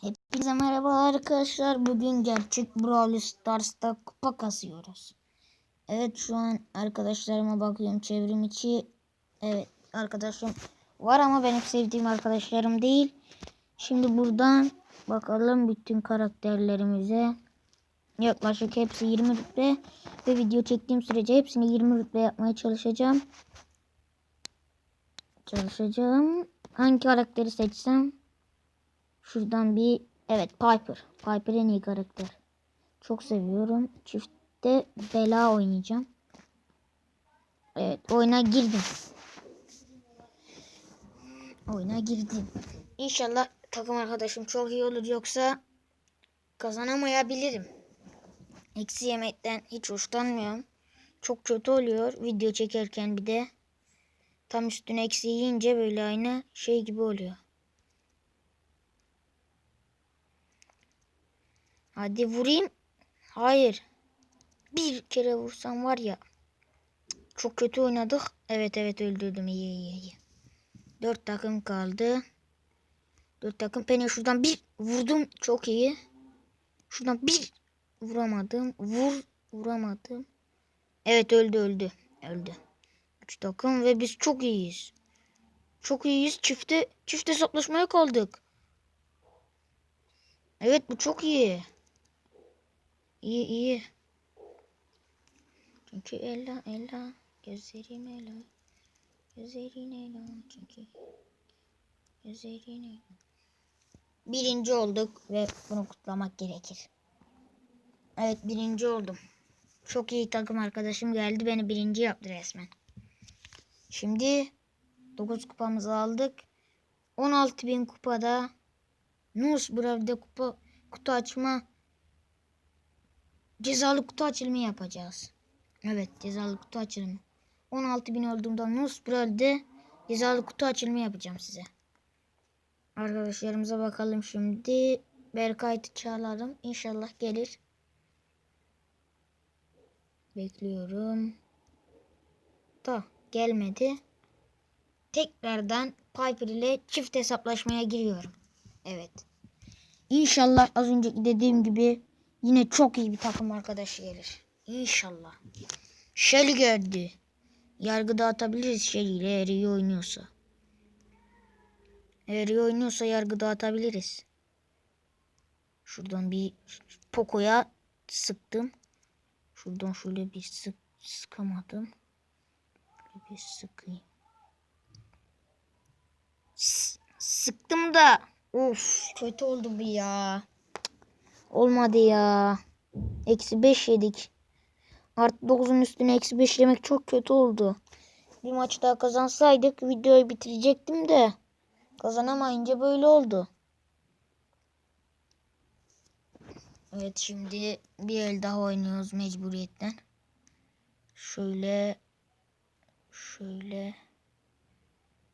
Hepinize merhaba arkadaşlar. Bugün gerçek Brawl Stars'ta kupa kasıyoruz. Evet şu an arkadaşlarıma bakıyorum çevrim içi. Evet arkadaşım var ama benim sevdiğim arkadaşlarım değil. Şimdi buradan bakalım bütün karakterlerimize. Yaklaşık hepsi 20 rütbe. Ve video çektiğim sürece hepsini 20 rütbe yapmaya çalışacağım. Çalışacağım. Hangi karakteri seçsem? Şuradan bir evet Piper. Piper en iyi karakter. Çok seviyorum. Çiftte bela oynayacağım. Evet oyuna girdim. Oyuna girdim. İnşallah takım arkadaşım çok iyi olur yoksa kazanamayabilirim. Eksi yemekten hiç hoşlanmıyorum. Çok kötü oluyor video çekerken bir de. Tam üstüne eksi yiyince böyle aynı şey gibi oluyor. Hadi vurayım. Hayır. Bir kere vursam var ya. Çok kötü oynadık. Evet evet öldürdüm. İyi iyi iyi. Dört takım kaldı. Dört takım. Ben şuradan bir vurdum. Çok iyi. Şuradan bir vuramadım. Vur. Vuramadım. Evet öldü öldü. Öldü. Üç takım ve biz çok iyiyiz. Çok iyiyiz. Çifte, çifte hesaplaşmaya kaldık. Evet bu çok iyi. İyi iyi. Çünkü Ella Ella gözlerim Ella gözlerin Ella çünkü gözlerin Ella. Birinci olduk ve bunu kutlamak gerekir. Evet birinci oldum. Çok iyi takım arkadaşım geldi beni birinci yaptı resmen. Şimdi 9 kupamızı aldık. 16.000 kupada Nus Brav'de kupa kutu açma cezalı kutu açılımı yapacağız. Evet cezalı kutu açılımı. 16.000 olduğumda Nus Brav'de cezalı kutu açılımı yapacağım size. Arkadaşlarımıza bakalım şimdi. Berkay'ı çağıralım. İnşallah gelir. Bekliyorum. Da gelmedi. Tekrardan Piper ile çift hesaplaşmaya giriyorum. Evet. İnşallah az önceki dediğim gibi yine çok iyi bir takım arkadaşı gelir. İnşallah. Shelly geldi. Yargı dağıtabiliriz Shelly ile eğer iyi oynuyorsa. Eğer iyi oynuyorsa yargı dağıtabiliriz. Şuradan bir Poco'ya sıktım. Şuradan şöyle bir sık sıkamadım. Şöyle bir sıkayım. S sıktım da Of kötü oldu bu ya. Olmadı ya. Eksi 5 yedik. Artı 9'un üstüne eksi 5 yemek çok kötü oldu. Bir maç daha kazansaydık videoyu bitirecektim de. Kazanamayınca böyle oldu. Evet şimdi bir el daha oynuyoruz mecburiyetten. Şöyle şöyle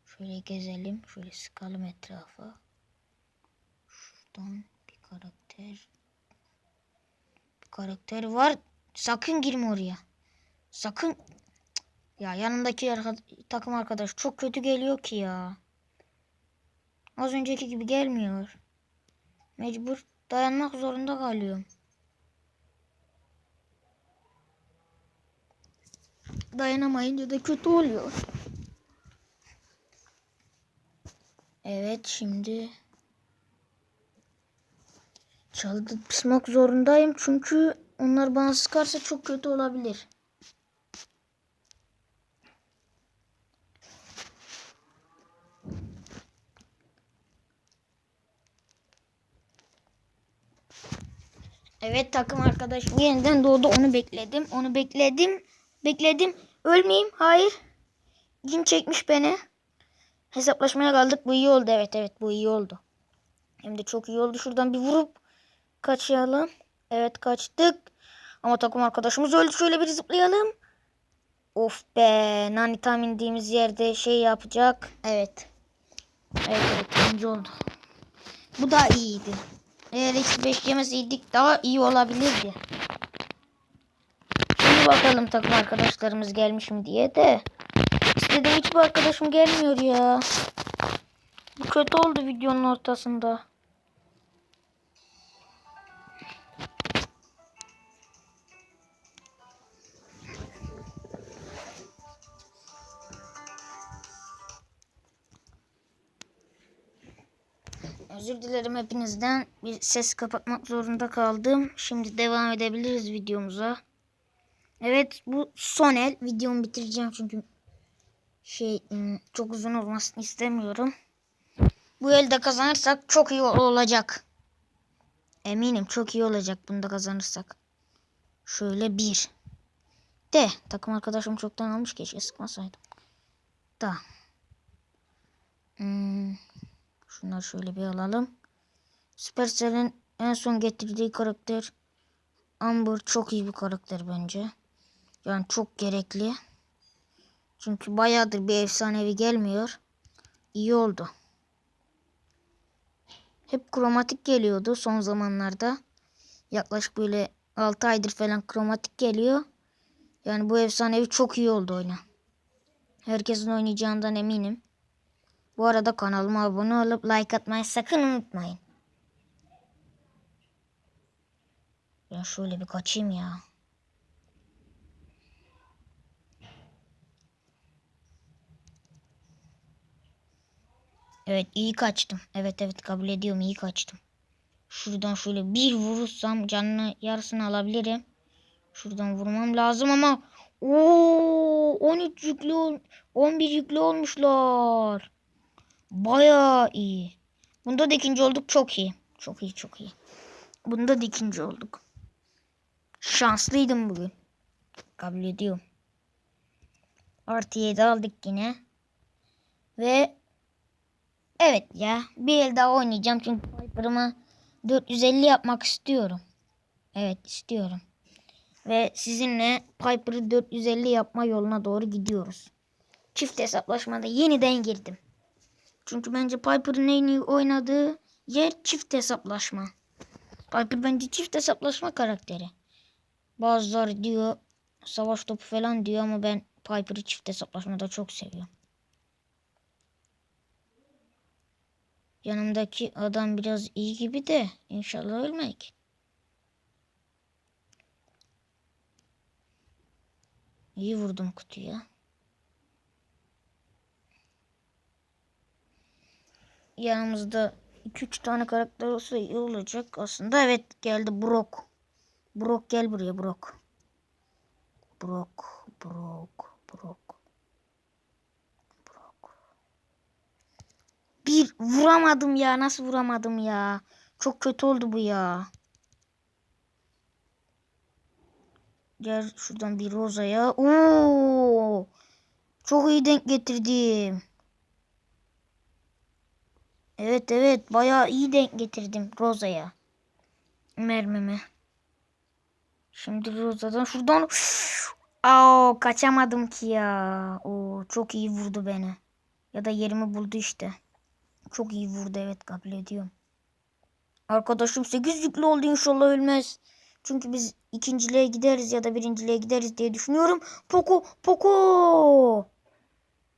şöyle gezelim. Şöyle sıkalım etrafa. Şuradan bir karakter. Karakter var. Sakın girme oraya. Sakın. Ya yanındaki arka, takım arkadaş çok kötü geliyor ki ya. Az önceki gibi gelmiyor. Mecbur dayanmak zorunda kalıyorum. Dayanamayınca da kötü oluyor. Evet şimdi çaldı pısmak zorundayım çünkü onlar bana sıkarsa çok kötü olabilir. Evet takım arkadaşım yeniden doğdu. Onu bekledim onu bekledim bekledim. Ölmeyeyim hayır. Cin çekmiş beni. Hesaplaşmaya kaldık. Bu iyi oldu. Evet evet bu iyi oldu. Hem de çok iyi oldu. Şuradan bir vurup kaçalım evet kaçtık ama takım arkadaşımız öldü şöyle bir zıplayalım of be nani tam indiğimiz yerde şey yapacak evet evet evet ikinci oldu bu da iyiydi eğer x5 yemeseydik daha iyi olabilirdi. Şimdi bakalım takım arkadaşlarımız gelmiş mi diye de. İstediğim hiçbir arkadaşım gelmiyor ya. Bu kötü oldu videonun ortasında. Özür dilerim hepinizden. Bir ses kapatmak zorunda kaldım. Şimdi devam edebiliriz videomuza. Evet bu son el. Videomu bitireceğim çünkü şey çok uzun olmasını istemiyorum. Bu elde kazanırsak çok iyi olacak. Eminim çok iyi olacak bunda kazanırsak. Şöyle bir. De takım arkadaşım çoktan almış keşke sıkmasaydım. Da. Hmm. Şunları şöyle bir alalım. Supercell'in en son getirdiği karakter Amber çok iyi bir karakter bence. Yani çok gerekli. Çünkü bayağıdır bir efsanevi gelmiyor. İyi oldu. Hep kromatik geliyordu son zamanlarda. Yaklaşık böyle 6 aydır falan kromatik geliyor. Yani bu efsanevi çok iyi oldu oyuna. Herkesin oynayacağından eminim. Bu arada kanalıma abone olup like atmayı sakın unutmayın. Ben şöyle bir kaçayım ya. Evet iyi kaçtım. Evet evet kabul ediyorum iyi kaçtım. Şuradan şöyle bir vurursam canını yarısını alabilirim. Şuradan vurmam lazım ama Oo 13 yüklü ol- 11 yüklü olmuşlar. Bayağı iyi. Bunda da ikinci olduk çok iyi. Çok iyi çok iyi. Bunda da ikinci olduk. Şanslıydım bugün. Kabul ediyorum. Artı 7 aldık yine. Ve evet ya bir el daha oynayacağım çünkü Piper'ımı 450 yapmak istiyorum. Evet istiyorum. Ve sizinle Piper'ı 450 yapma yoluna doğru gidiyoruz. Çift hesaplaşmada yeniden girdim. Çünkü bence Piper'ın en iyi oynadığı yer çift hesaplaşma. Piper bence çift hesaplaşma karakteri. Bazıları diyor savaş topu falan diyor ama ben Piper'ı çift hesaplaşmada çok seviyorum. Yanımdaki adam biraz iyi gibi de inşallah ölmek. İyi vurdum kutuya. Yanımızda 2-3 tane karakter olsa iyi olacak aslında. Evet geldi Brock. Brock gel buraya Brock. Brock, Brock, Brock. Brock. Bir vuramadım ya. Nasıl vuramadım ya? Çok kötü oldu bu ya. Gel şuradan bir Roza'ya. Oo! Çok iyi denk getirdim. Evet evet bayağı iyi denk getirdim Roza'ya. Mermimi. Şimdi Roza'dan şuradan Aa, kaçamadım ki ya. Oo, çok iyi vurdu beni. Ya da yerimi buldu işte. Çok iyi vurdu evet kabul ediyorum. Arkadaşım 8 yüklü oldu inşallah ölmez. Çünkü biz ikinciliğe gideriz ya da birinciliğe gideriz diye düşünüyorum. Poco, Poco.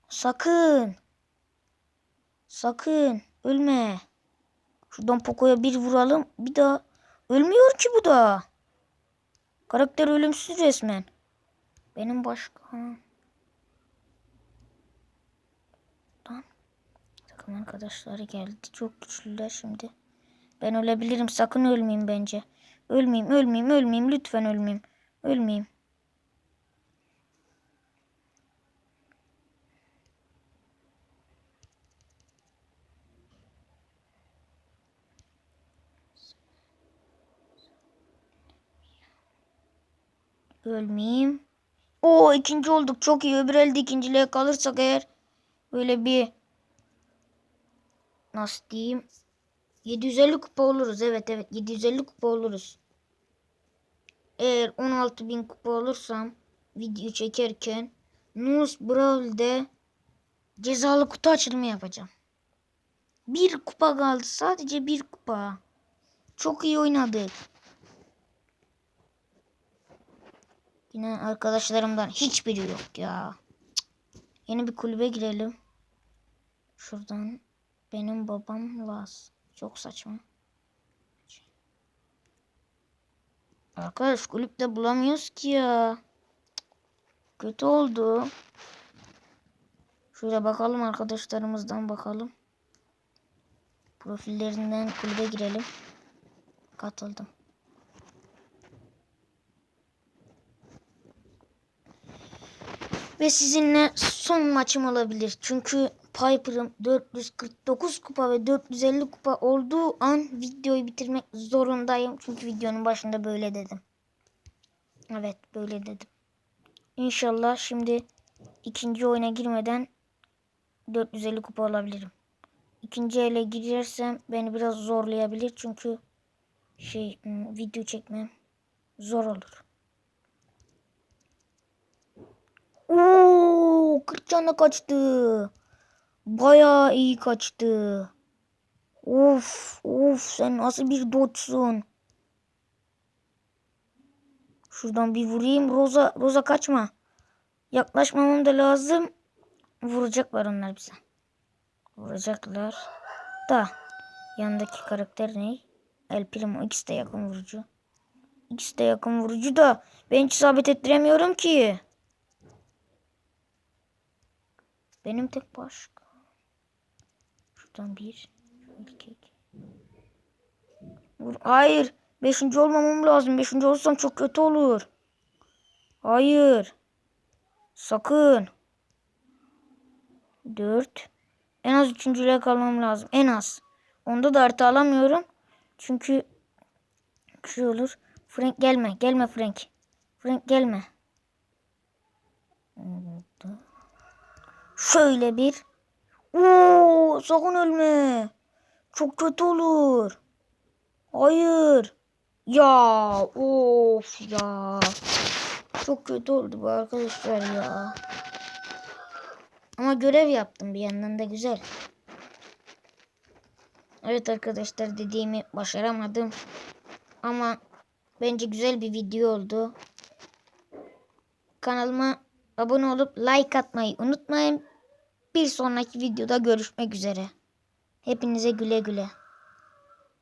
Sakın. Sakın ölme. Şuradan Poco'ya bir vuralım. Bir daha. Ölmüyor ki bu da. Karakter ölümsüz resmen. Benim başka. Lan. Takım arkadaşları geldi. Çok güçlüler şimdi. Ben ölebilirim. Sakın ölmeyeyim bence. Ölmeyeyim, ölmeyeyim, ölmeyeyim. Lütfen ölmeyeyim. Ölmeyeyim. Ölmeyeyim. Oo ikinci olduk. Çok iyi. Öbür elde ikinciliğe kalırsak eğer böyle bir nasıl diyeyim 750 kupa oluruz. Evet evet 750 kupa oluruz. Eğer 16.000 kupa olursam video çekerken Nus Brawl'de cezalı kutu açılımı yapacağım. Bir kupa kaldı. Sadece bir kupa. Çok iyi oynadık. Yine arkadaşlarımdan hiçbiri yok ya. Yeni bir kulübe girelim. Şuradan benim babam Laz. Çok saçma. Arkadaş kulüpte bulamıyoruz ki ya. Kötü oldu. Şöyle bakalım arkadaşlarımızdan bakalım. Profillerinden kulübe girelim. Katıldım. Ve sizinle son maçım olabilir. Çünkü Piper'ım 449 kupa ve 450 kupa olduğu an videoyu bitirmek zorundayım. Çünkü videonun başında böyle dedim. Evet böyle dedim. İnşallah şimdi ikinci oyuna girmeden 450 kupa alabilirim. İkinci ele girersem beni biraz zorlayabilir. Çünkü şey hmm, video çekmem zor olur. Oo, 40 canla kaçtı. Bayağı iyi kaçtı. Of, of sen nasıl bir dotsun? Şuradan bir vurayım. Roza, Roza kaçma. Yaklaşmamam da lazım. Vuracaklar onlar bize. Vuracaklar. Da yanındaki karakter ne? El Primo ikisi de yakın vurucu. İkisi de yakın vurucu da ben hiç isabet ettiremiyorum ki. Benim tek başka. Şuradan bir. iki. Vur. Hayır. Beşinci olmamam lazım. Beşinci olsam çok kötü olur. Hayır. Sakın. Dört. En az üçüncüye kalmam lazım. En az. Onda da artı alamıyorum. Çünkü şey olur. Frank gelme. Gelme Frank. Frank gelme. Şöyle bir. Oo, sakın ölme. Çok kötü olur. Hayır. Ya of ya. Çok kötü oldu bu arkadaşlar ya. Ama görev yaptım bir yandan da güzel. Evet arkadaşlar dediğimi başaramadım. Ama bence güzel bir video oldu. Kanalıma abone olup like atmayı unutmayın. Bir sonraki videoda görüşmek üzere. Hepinize güle güle.